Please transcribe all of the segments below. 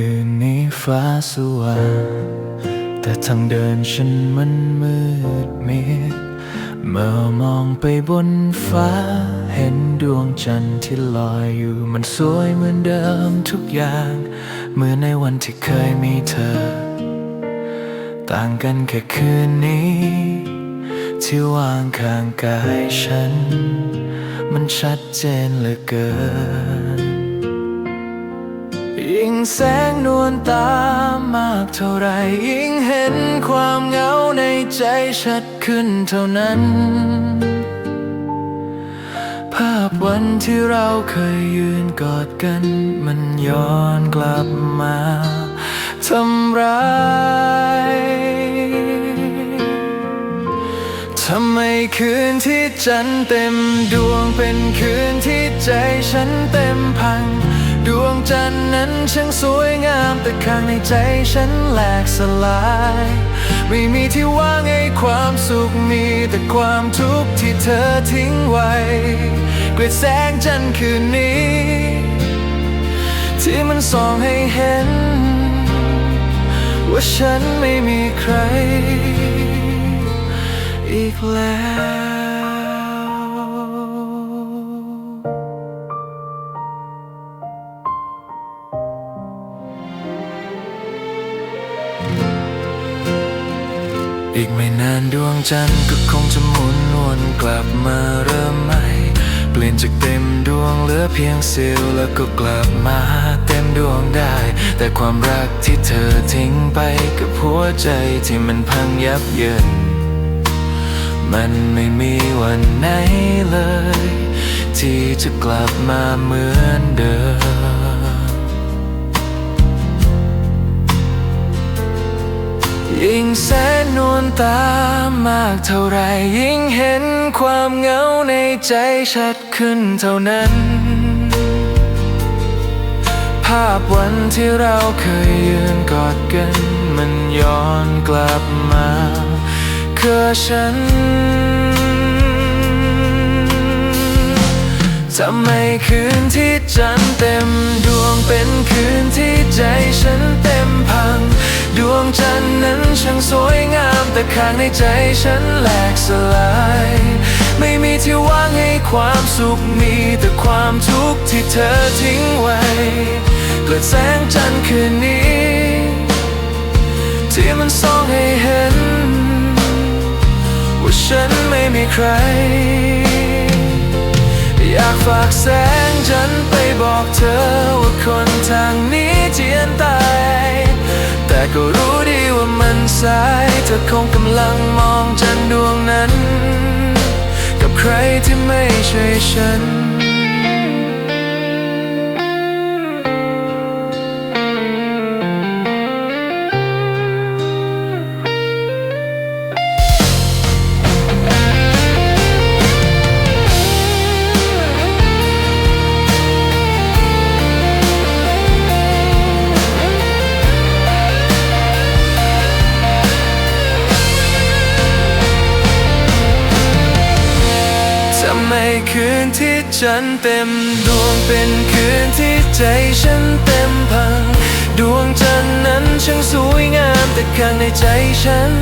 คืนนี้ฟ้าสว่าง แต่ทางเดินฉันมันมืดมิด เมื่อมองไปบนฟ้า เห็นดวงจันทร์ที่ลอยอยู่มันสวยเหมือนเดิมทุกอย่าง เหมือนในวันที่เคยมีเธอ ต่างกันแค่คืนนี้ ที่วางข้างกายฉัน มันชัดเจนเหลือเกิน ยิ่งแสงนวลตามากเท่าไรยิ่งเห็นความเหงาในใจชัดขึ้นเท่านั้น ภาพวันที่เราเคยยืนกอดกัน มันย้อนกลับมาทำร้ายทำไมคืนที่จันเต็มดวงเป็นคืนที่ใจฉันเต็มพัง จันทร์นั้นช่างสวยงามแต่ข้างในใจฉันแหลกสลาย ไม่มีที่ว่างให้ความสุขมีแต่ความทุกข์ที่เธอทิ้งไว้เกลียดแสงจันทร์คืนนี้ ที่มันส่องให้เห็น ว่าฉันไม่มีใคร อีกแล้ว อีกไม่นานดวงจันทร์ก็คงจะหมุนวนกลับมาเริ่มใหม่ เปลี่ยนจากเต็มดวงเหลือเพียงเสี้ยวแล้วก็กลับมาเต็มดวงได้ แต่ความรักที่เธอทิ้งไปกับหัวใจที่มันพังยับเยิน มันไม่มีวันไหนเลย ที่จะกลับมาเหมือนเดิมยิ่งแส นนตามากเท่าไรยิ่งเห็นความเหงาในใจชัดขึ้นเท่านั้น ภาพวันที่เราเคยยืนกอดกัน มันย้อนกลับมาคือฉันทำไมคืนที่จันเต็มดวงเป็นคืนที่ใจฉันเต็มพัง ดวงจันทร์นั้นช่างสวยงาม แต่ข้างในใจฉันแหลกสลาย ไม่มีที่ว่างให้ความสุขมี แต่ความทุกข์ที่เธอทิ้งไว้เกลือแสงจันทร์คืนนี้ ที่มันส่องให้เห็น ว่าฉันไม่มีใคร อยากฝากแสงจันทร์ไปบอกเธอว่าคนทางนี้เจียนตา ก็รู้ดีว่ามันสายเธอคงกำลังมองจันดวงนั้น กับใครที่ไม่ใช่ฉัน ไม่คืนที่จันเต็มดวงเป็นคืนที่ใจฉันเต็มพัง ดวงจันทร์นั้นช่างสวยงามแต่ข้างในใจฉัน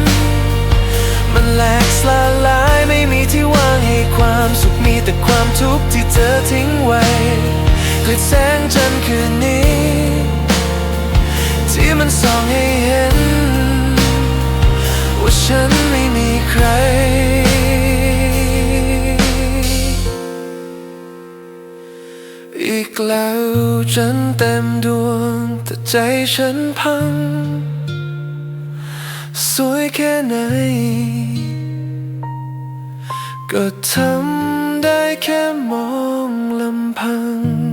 มันแหลกสลายไม่มีที่ว่างให้ความสุขมีแต่ความทุกข์ที่เธอทิ้งไว้เกลียดแสงจันทร์คืนนี้ ที่มันส่องให้เห็น ว่าฉัน กแล้วฉันเต็มดวงแต่ใจฉันพัง สวยแค่ไหน ก็ทำได้แค่มองลำพัง